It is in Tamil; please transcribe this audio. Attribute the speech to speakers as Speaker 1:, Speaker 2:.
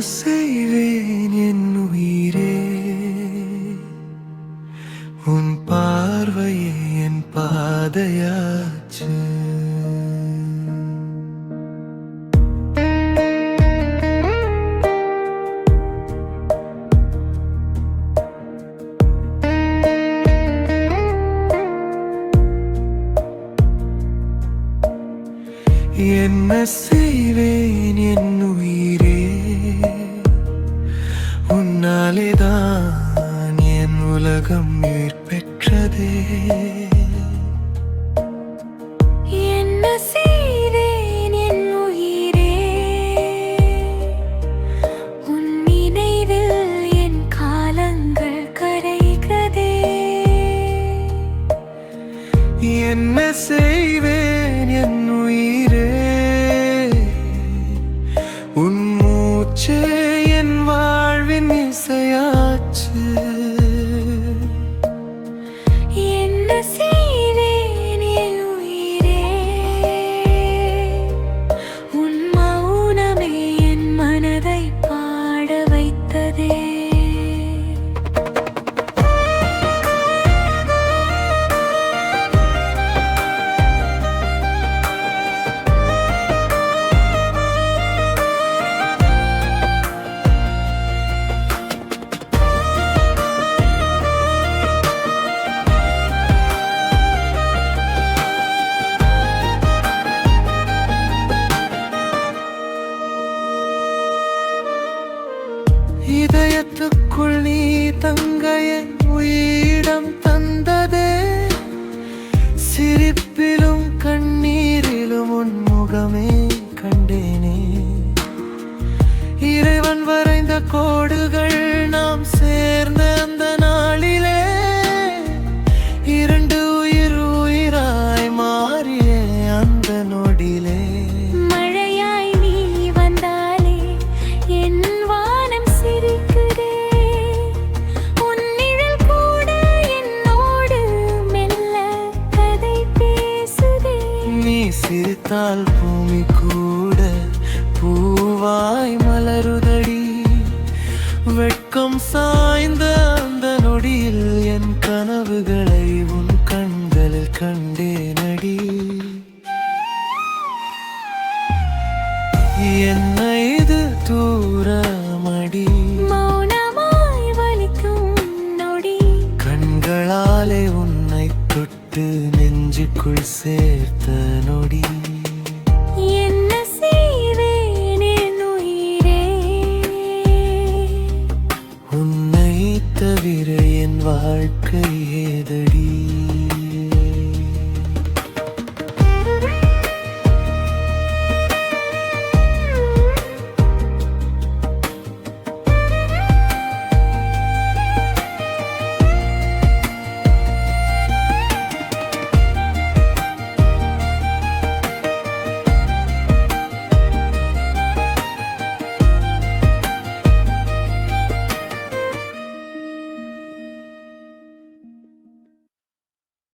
Speaker 1: செய்வேன் என் உயிரே.
Speaker 2: உன் பார்வையே என் பாதையாச்சு.
Speaker 1: என்ன செய்வேன் என் உயிரே? உலகம் உயிர் பெற்றதே
Speaker 2: என்ன செய்தேன் என் உயிரே? உன் நினைவில் என் காலங்கள் கரைகிறதே. என்ன செய்வேன்
Speaker 1: இதயத்துக்குள் நீ தங்கைய உயிரிடம் தந்ததே. சிரிப்பிலும் கண்ணீரிலும் உன் முகமே கண்டேனே. இறைவன் வரைந்த கோடுகள் சிரித்தால் பூமி கூட பூவாய் மலருதடி. வெட்கம் சாய்ந்த அந்த நொடியில் என் கனவுகளை உன் கண்களில் கண்டேனடி. என்னை இது தூரமடி விட்டு நெஞ்சுக்குள் சேர்த்த நொடி.